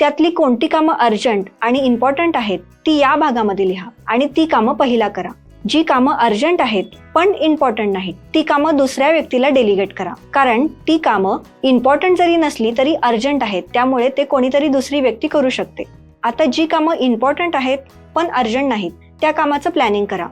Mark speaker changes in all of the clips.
Speaker 1: त्यातली कोणती कामं अर्जंट आणि इम्पॉर्टंट आहेत ती या भागामध्ये लिहा. आणि ती कामं पहिला करा. जी कामं अर्जंट आहेत पण इम्पॉर्टंट नाहीत ती कामं दुसऱ्या व्यक्तीला डेलिगेट करा. कारण ती कामं इम्पॉर्टंट जरी नसली तरी अर्जंट आहेत त्यामुळे ते कोणीतरी दुसरी व्यक्ती करू शकते. आता जी कामं इम्पॉर्टंट आहेत पण अर्जंट नाहीत त्या कामाचं प्लॅनिंग करा.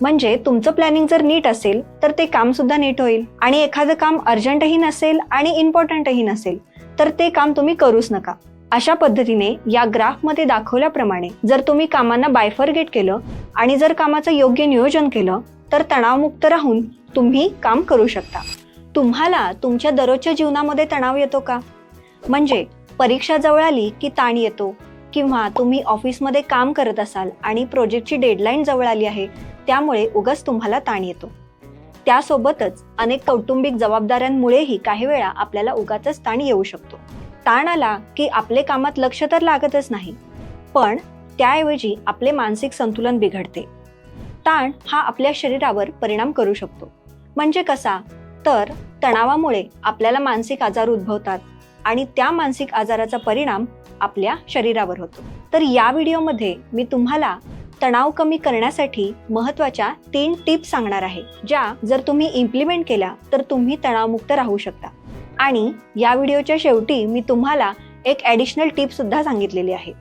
Speaker 1: म्हणजे तुमचं प्लॅनिंग जर नीट असेल तर ते काम सुद्धा नीट होईल. आणि एखादं काम अर्जंटही नसेल आणि इम्पॉर्टंटही नसेल तर ते काम तुम्ही करूच नका. अशा पद्धतीने या ग्राफमध्ये दाखवल्याप्रमाणे जर तुम्ही कामांना बायफर्गेट केलं आणि जर कामाचं योग्य नियोजन केलं तर तणावमुक्त राहून तुम्ही काम करू शकता. तुम्हाला तुमच्या दररोजच्या जीवनामध्ये तणाव येतो का? म्हणजे परीक्षा जवळ आली की ताण येतो किंवा तुम्ही ऑफिसमध्ये काम करत असाल आणि प्रोजेक्टची डेडलाईन जवळ आली आहे त्यामुळे उगाच तुम्हाला ताण येतो. त्यासोबतच अनेक कौटुंबिक जबाबदाऱ्यांमुळेही काही वेळा आपल्याला उगाच ताण येऊ शकतो. ताण आला की आपले कामात लक्ष तर लागतच नाही पण त्याऐवजी आपले मानसिक संतुलन बिघडते. ताण हा आपल्या शरीरावर परिणाम करू शकतो. म्हणजे कसा? तर तणावामुळे आपल्याला मानसिक आजार उद्भवतात आणि त्या मानसिक आजाराचा परिणाम आपल्या शरीरावर होतो. तर या व्हिडिओमध्ये मी तुम्हाला तणाव कमी करण्यासाठी महत्त्वाच्या तीन टिप्स सांगणार आहे ज्या जर तुम्ही इम्प्लिमेंट केल्या तर तुम्ही तणावमुक्त राहू शकता. आणि या व्हिडिओच्या शेवटी मी तुम्हाला एक ॲडिशनल टिपसुद्धा सांगितलेली आहे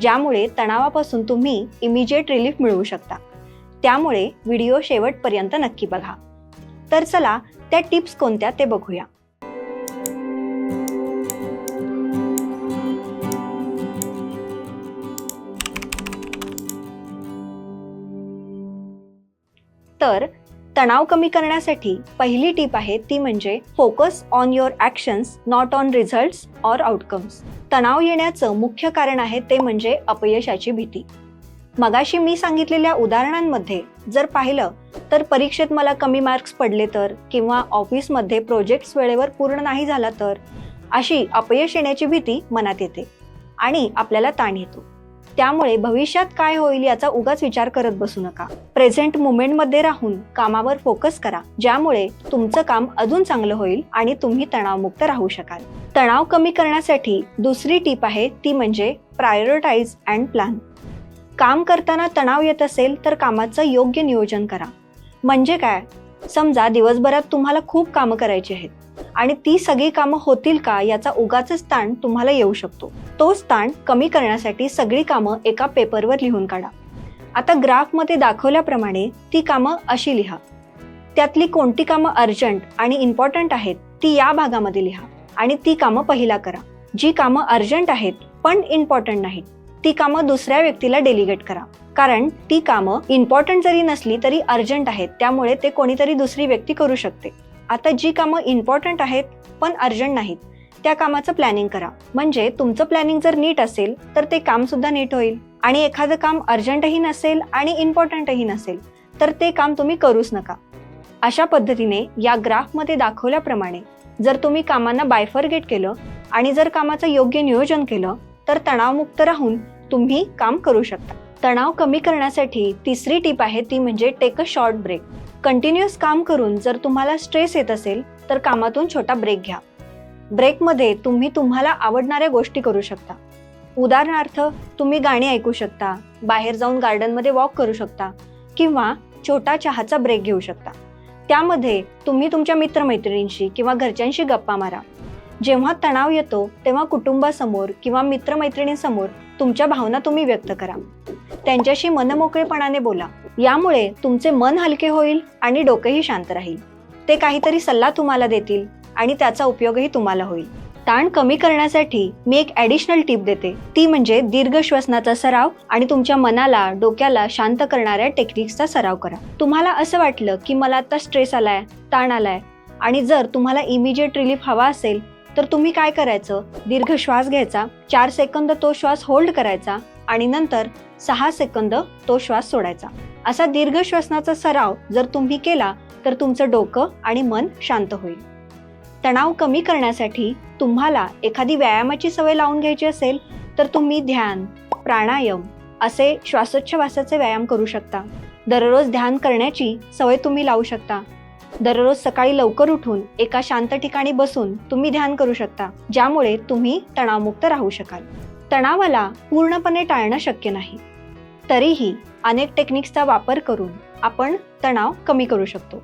Speaker 1: ज्यामुळे तणावापासून तुम्ही इमिजिएट रिलीफ मिळवू शकता. त्यामुळे व्हिडिओ शेवटपर्यंत नक्की बघा. तर चला त्या टिप्स कोणत्या ते बघूया. तर तणाव कमी करण्यासाठी पहिली टीप आहे ती म्हणजे focus on your actions not on results or outcomes तणाव येण्याचं मुख्य कारण आहे ते म्हणजे अपयशाची भीती. मगाशी मी सांगितलेल्या उदाहरणांमध्ये जर पाहिलं तर परीक्षेत मला कमी मार्क्स पडले तर किंवा ऑफिसमध्ये प्रोजेक्ट्स वेळेवर पूर्ण नाही झाला तर अशी अपयश येण्याची भीती मनात येते आणि आपल्याला ताण येतो. त्यामुळे भविष्यात काय होईल याचा उगाच विचार करत बसू नका. प्रेझेंट मुमेंटमध्ये राहून कामावर फोकस करा ज्यामुळे तुमचं काम अजून चांगलं होईल आणि तुम्ही तणावमुक्त राहू शकाल. तणाव कमी करण्यासाठी दुसरी टीप आहे ती म्हणजे प्रायोरिटाईज अँड प्लॅन काम करताना तणाव येत असेल तर कामाचं योग्य नियोजन करा. म्हणजे काय? समजा दिवसभरात तुम्हाला खूप कामं करायची आहेत आणि ती सगळी कामं होतील का याचा उगाच ताण तुम्हाला येऊ शकतो. तोच ताण कमी करण्यासाठी सगळी कामं एका पेपरवर लिहून काढा. आता ग्राफमध्ये दाखवल्याप्रमाणे ती कामं अशी लिहा. त्यातली कोणती कामं अर्जंट आणि इम्पॉर्टंट आहेत ती या भागामध्ये लिहा आणि ती कामं पहिला करा. जी कामं अर्जंट आहेत पण इम्पॉर्टंट नाहीत ती कामं दुसऱ्या व्यक्तीला डेलिगेट करा. कारण ती कामं इम्पॉर्टंट जरी नसली तरी अर्जंट आहेत त्यामुळे ते कोणीतरी दुसरी व्यक्ती करू शकते. आता जी कामं इम्पॉर्टंट आहेत पण अर्जंट नाहीत त्या कामाचं प्लॅनिंग करा. म्हणजे तुमचं प्लॅनिंग जर नीट असेल तर ते काम सुद्धा नीट होईल. आणि एखादं काम अर्जंटही नसेल आणि इम्पॉर्टंटही नसेल तर ते काम तुम्ही करूच नका. अशा पद्धतीने या ग्राफमध्ये दाखवल्याप्रमाणे जर तुम्ही कामांना बायफरगेट केलं आणि जर कामाचं योग्य नियोजन केलं तर तणावमुक्त राहून तुम्ही काम करू शकता. तणाव कमी करण्यासाठी तिसरी टीप आहे ती म्हणजे take a short break continuous काम करून जर तुम्हाला स्ट्रेस येत असेल तर कामातून छोटा ब्रेक घ्या. ब्रेकमध्ये तुम्ही तुम्हाला आवडणाऱ्या गोष्टी करू शकता. उदाहरणार्थ तुम्ही गाणी ऐकू शकता बाहेर जाऊन गार्डनमध्ये वॉक करू शकता किंवा छोटा चहाचा ब्रेक घेऊ शकता. त्यामध्ये तुम्ही तुमच्या मित्रमैत्रिणींशी किंवा घरच्यांशी गप्पा मारा. जेव्हा तणाव येतो तेव्हा कुटुंबासमोर किंवा मित्रमैत्रिणींसमोर तुमच्या भावना तुम्ही व्यक्त करा. त्यांच्याशी मनमोकळेपणाने बोला. यामुळे तुमचे मन हलके होईल आणि डोकेही शांत राहील. ते काहीतरी सल्ला तुम्हाला देतील. आणि त्याचा उपयोगही तुम्हाला होईल. ताण कमी करण्यासाठी मी एक ॲडिशनल टीप देते. ती म्हणजे दीर्घ श्वसनाचा सराव आणि तुमच्या मनाला डोक्याला शांत करणाऱ्या टेक्निक्सचा सराव करा. तुम्हाला असं वाटलं की मला आता स्ट्रेस आलाय ताण आलाय आणि जर तुम्हाला इमिजिएट रिलीफ हवा असेल तर तुम्ही काय करायचं? दीर्घ श्वास घ्यायचा चार सेकंद तो श्वास होल्ड करायचा आणि नंतर सहा सेकंद तो श्वास सोडायचा. असा दीर्घ श्वसनाचा सराव जर तुम्ही केला तर तुमचं डोकं आणि मन शांत होईल. तणाव कमी करण्यासाठी तुम्हाला एखादी व्यायामाची सवय लावून घ्यायची असेल तर तुम्ही ध्यान प्राणायाम असे श्वासोच्छवासाचे व्यायाम करू शकता. दररोज ध्यान करण्याची सवय तुम्ही लावू शकता. दररोज सकाळी लवकर उठून एका शांत ठिकाणी बसून तुम्ही ध्यान करू शकता ज्यामुळे तुम्ही तणावमुक्त राहू शकाल. तणावाला पूर्णपणे टाळणं शक्य नाही. तरीही अनेक टेक्निक्सचा वापर करून आपण तणाव कमी करू शकतो.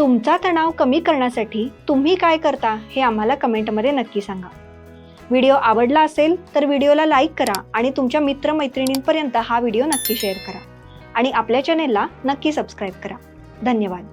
Speaker 1: तुमचा तणाव कमी करण्यासाठी तुम्ही काय करता हे आम्हाला कमेंटमध्ये नक्की सांगा. व्हिडिओ आवडला असेल तर व्हिडिओला लाईक करा आणि तुमच्या मित्रमैत्रिणींपर्यंत हा व्हिडिओ नक्की शेअर करा. आणि आपल्या चॅनेलला नक्की सबस्क्राईब करा. धन्यवाद.